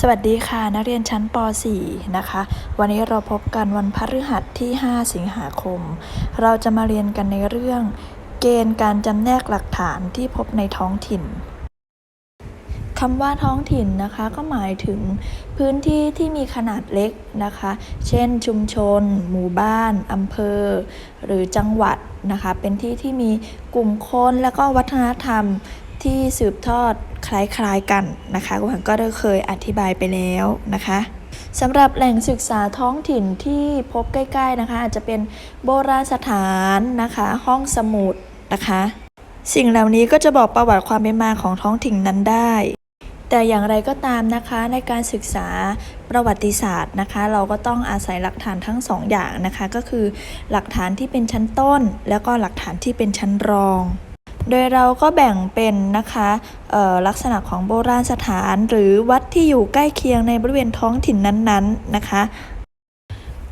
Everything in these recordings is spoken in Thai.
สวัสดีค่ะ นักเรียนชั้นป .4 นะคะ วันนี้เราพบกันวันพฤหัสที่ 5 สิงหาคม เราจะมาเรียนกันในเรื่อง เกณฑ์การจำแนกหลักฐานที่พบในท้องถิ่นคำว่าท้องถิ่นนะคะก็หมายถึงพื้นที่ที่มีขนาดเล็กนะคะ เช่นชุมชน หมู่บ้านอำเภอ หรือจังหวัดนะคะ เป็นที่ที่มีกลุ่มคนแล้วก็วัฒนธรรม ที่สืบทอดคล้ายๆกันนะคะคุณหันก็ได้เคยอธิบายไปแล้วนะคะสำหรับแหล่งศึกษาท้องถิ่นที่พบใกล้ๆนะคะ อาจจะเป็นโบราณสถานนะคะ ห้องสมุดนะคะ สิ่งเหล่านี้ก็จะบอกประวัติความเป็นมาของท้องถิ่นนั้นได้ แต่อย่างไรก็ตามนะคะในการศึกษาประวัติศาสตร์นะคะ เราก็ต้องอาศัยหลักฐานทั้งสองอย่างนะคะ ก็คือหลักฐานที่เป็นชั้นต้น แล้วก็หลักฐานที่เป็นชั้นรอง โดยเราก็แบ่งเป็นนะคะลักษณะของโบราณสถานหรือวัดที่อยู่ใกล้เคียงในบริเวณท้องถิ่นนั้นๆนะคะ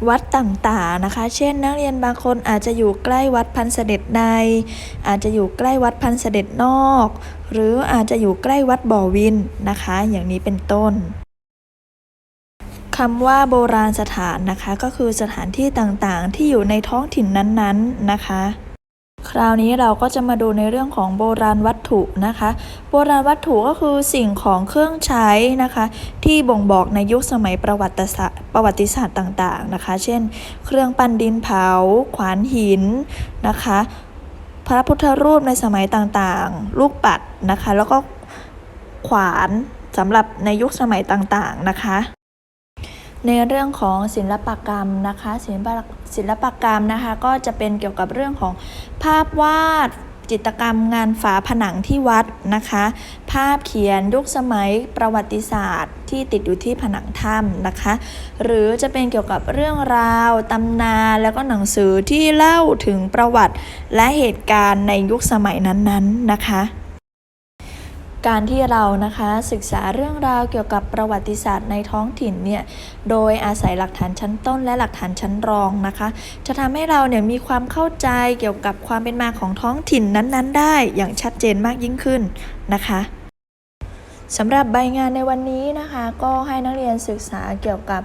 วัดต่างๆนะคะ เช่น นักเรียนบางคนอาจจะอยู่ใกล้วัดพันเสด็จใน อาจจะอยู่ใกล้วัดพันเสด็จนอก หรืออาจจะอยู่ใกล้วัดบ่อวินนะคะ อย่างนี้เป็นต้นคำว่าโบราณสถานนะคะ ก็คือสถานที่ต่างๆ ที่อยู่ในท้องถิ่นนั้นๆนะคะ ราวนี้เราก็จะมาดูในเรื่องของโบราณวัตถุนะคะ โบราณวัตถุก็คือสิ่งของเครื่องใช้นะคะ ที่บ่งบอกในยุคสมัยประวัติศาสตร์ประวัติศาสตร์ต่างๆนะคะ เช่น เครื่องปั้นดินเผา ขวานหินนะคะ พระพุทธรูปในสมัยต่างๆ ลูกปัดนะคะ แล้วก็ขวานสำหรับในยุคสมัยต่างๆนะคะ ในเรื่องของศิลปกรรมนะคะศิลป ศิลปกรรมนะคะ ก็จะเป็นเกี่ยวกับเรื่องของภาพวาดจิตรกรรมงานฝาผนังที่วัดนะคะ ภาพเขียนยุคสมัยประวัติศาสตร์ ที่ติดอยู่ที่ผนังถ้ำนะคะ หรือจะเป็นเกี่ยวกับเรื่องราวตำนานแล้วก็หนังสือที่เล่าถึงประวัติและเหตุการณ์ในยุคสมัยนั้นๆนะคะ การที่เรานะคะศึกษาเรื่องราวเกี่ยวกับประวัติศาสตร์ในท้องถิ่นเนี่ยโดยอาศัยหลักฐานชั้นต้น และหลักฐานชั้นรองนะคะ จะทำให้เราเนี่ยมีความเข้าใจเกี่ยวกับความเป็นมาของท้องถิ่นนั้นๆ ได้อย่างชัดเจนมากยิ่งขึ้นนะคะ สำหรับใบงานในวันนี้นะคะ ก็ให้นักเรียนศึกษาเกี่ยวกับ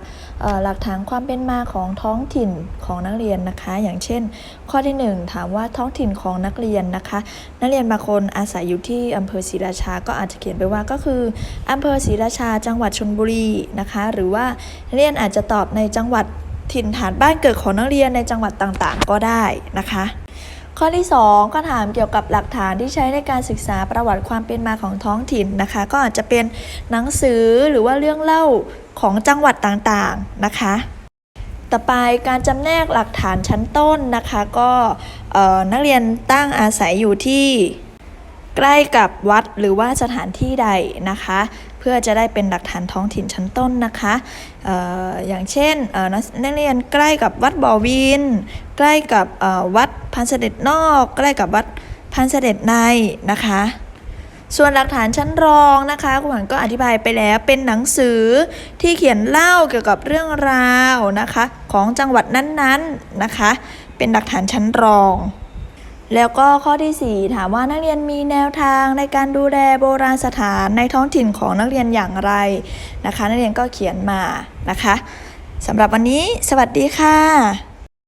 หลักฐานความเป็นมาของท้องถิ่นของนักเรียนนะคะ อย่างเช่น ข้อที่ 1 ถามว่าท้องถิ่นของนักเรียนนะคะ นักเรียนบางคนอาศัยอยู่ที่อำเภอศรีราชา ก็อาจจะเขียนไปว่าก็คืออำเภอศรีราชา จังหวัดชลบุรีนะคะ หรือว่านักเรียนอาจจะตอบในจังหวัดถิ่นฐานบ้านเกิดของนักเรียนในจังหวัดต่างๆ ก็ได้นะคะ ข้อที่ 2 ก็ถามเกี่ยวกับหลักฐานที่ใช้ในการศึกษาประวัติความเป็นมาของท้องถิ่นนะคะ ก็อาจจะเป็นหนังสือหรือว่าเรื่องเล่าของจังหวัดต่างๆนะคะ ต่อไปการจำแนกหลักฐานชั้นต้นนะคะ ก็นักเรียนตั้งอาศัยอยู่ที่ใกล้กับวัดหรือว่าสถานที่ใดนะคะ เพื่อจะได้เป็นหลักฐานท้องถิ่นชั้นต้นนะคะอออย่างเช่นนักเรียนใกล้กับวัดบ่อวิน ใกล้กับวัดพันเสด็จนอก ใกล้กับวัดพันเสด็จในนะคะส่วนหลักฐานชั้นรองนะคะคุณหวันก็อธิบายไปแล้วเป็นหนังสือที่เขียนเล่าเกี่ยวกับเรื่องราวนะคะ ของจังหวัดนั้นๆนะคะ เป็นหลักฐานชั้นรอง แล้วก็ข้อที่ 4 ถามว่านักเรียนมีแนวทางในการดูแลโบราณสถานในท้องถิ่นของนักเรียนอย่างไรนะคะ นักเรียนก็เขียนมานะคะสำหรับวันนี้ สวัสดีค่ะ